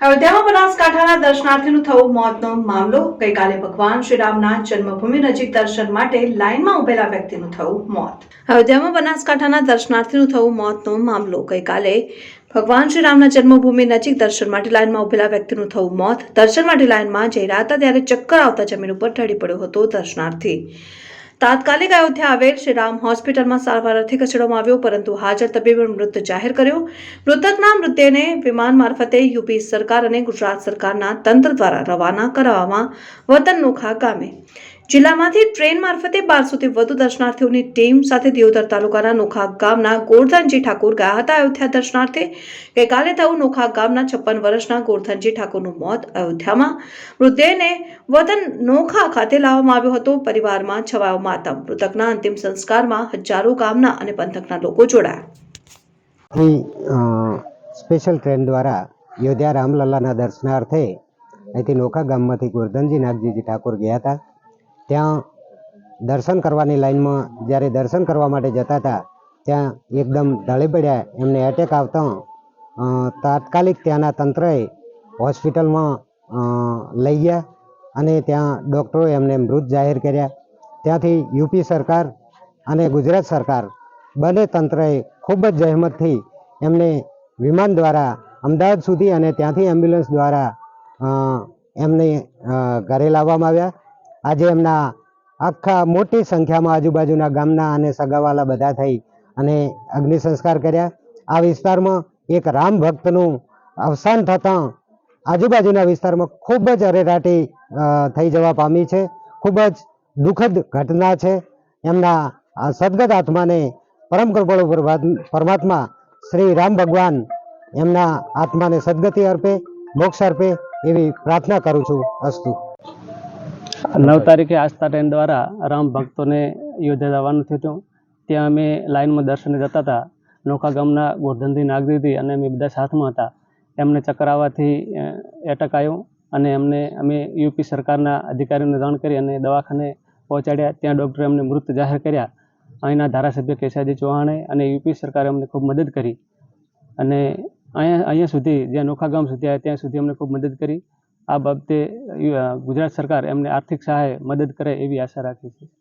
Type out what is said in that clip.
અયોધ્યામાં બનાસકાંઠાના દર્શનાર્થીનું થયું મોતનો મામલો. ગઈકાલે ભગવાન શ્રીરામના જન્મભૂમિ નજીક દર્શન માટે લાઇનમાં ઉભેલા વ્યક્તિનું થયું મોત. અયોધ્યામાં બનાસકાંઠાના દર્શનાર્થીનું થયું મોતનો મામલો. ગઈકાલે ભગવાન શ્રીરામના જન્મભૂમિ નજીક દર્શન માટે લાઇનમાં ઉભેલા વ્યક્તિનું થયું મોત. દર્શન માટે લાઇનમાં જઈ રહ્યા હતા ત્યારે ચક્કર આવતા જમીન ઉપર ઢળી પડ્યો હતો દર્શનાર્થી. તાત્કાલિક અયોધ્યા આવેલ શ્રીરામ હોસ્પિટલમાં સારવાર અર્થે ખસેડવામાં આવ્યો, પરંતુ હાજર તબીબે મૃત જાહેર કર્યો. મૃતકના મૃતદેહને વિમાન મારફતે યુપી સરકાર અને ગુજરાત સરકારના તંત્ર દ્વારા રવાના કરાવવામાં વતન નોખા ગામે. જિલ્લામાંથી ટ્રેન મારફતે બારસોથી વધુ દર્શનાર્થીઓની ટીમ સાથે દિયોદર તાલુકાના નોખા ગામના ગોરધનજી ઠાકોર ગયા હતા. અયોધ્યા દર્શનાર્થે ગઈકાલે થયું નોખા ગામના છપ્પન વર્ષના ગોરધનજી ઠાકોરનું મોત અયોધ્યામાં મૃતદેહને વતન નોખા ખાતે લાવવામાં આવ્યો હતો. પરિવારમાં છવાયો માતમ મૃતકના અંતિમ સંસ્કારમાં હજારો ગામના અને પંથકના લોકો જોડાયા. થી સ્પેશિયલ ટ્રેન દ્વારા યોધ્યા રામલલ્લાના દર્શનાર્થે અહીંથી નોખા ગામમાંથી ગોરધનજી નાગજીજી ઠાકોર ગયા હતા. ત્યાં દર્શન કરવાની લાઈનમાં જ્યારે દર્શન કરવા માટે જતા હતા, ત્યાં એકદમ ઢળી પડ્યા. એમને એટેક આવતા તાત્કાલિક ત્યાંના તંત્રએ હોસ્પિટલમાં લઈ ગયા અને ત્યાં ડૉક્ટરોએ એમને મૃત જાહેર કર્યા. ત્યાંથી યુપી સરકાર અને ગુજરાત સરકાર બંને તંત્રએ ખૂબ જ જહેમતથી એમને વિમાન દ્વારા અમદાવાદ સુધી અને ત્યાંથી એમ્બ્યુલન્સ દ્વારા એમને ઘરે લાવવામાં આવ્યા. આજે એમના આખા મોટી સંખ્યામાં આજુબાજુના ગામના અને સગાવાલા બધા થઈ અને અગ્નિ સંસ્કાર કર્યા. આ વિસ્તારમાં એક રામ ભક્તનું અવસાન થતાં આજુબાજુના વિસ્તારમાં ખૂબ જ અરેરાટી થઈ જવા પામી છે. ખૂબ જ દુઃખદ ઘટના છે. એમના સદગત આત્માને પરમ કૃપળ પરમાત્મા શ્રી રામ ભગવાન એમના આત્માને સદગતિ અર્પે, મોક્ષ અર્પે એવી પ્રાર્થના કરું છું અસ્તુ. નવ તારીખે આસ્થા ટ્રેન દ્વારા રામ ભક્તોને યોજા જવાનું થયું ત્યાં અમે લાઇનમાં દર્શને જતા હતા. નોખા ગામના ગોરધનથી નાગરીથી અને અમે બધા સાથમાં હતા. એમને ચક્કર આવવાથી એટક આવ્યો અને એમને, અમે યુપી સરકારના અધિકારીઓને જાણ કરી અને દવાખાને પહોંચાડ્યા. ત્યાં ડૉક્ટરે અમને મૃત જાહેર કર્યા. અહીંના ધારાસભ્ય કેશાજી ચૌહાણે અને યુપી સરકારે અમને ખૂબ મદદ કરી. અને અહીંયા અહીંયા સુધી, જ્યાં નોખા ગામ સુધી આવ્યા, ત્યાં સુધી અમને ખૂબ મદદ કરી. આ બાબતે ગુજરાત સરકાર એમને આર્થિક સહાય મદદ કરે એવી આશા રાખીએ છે.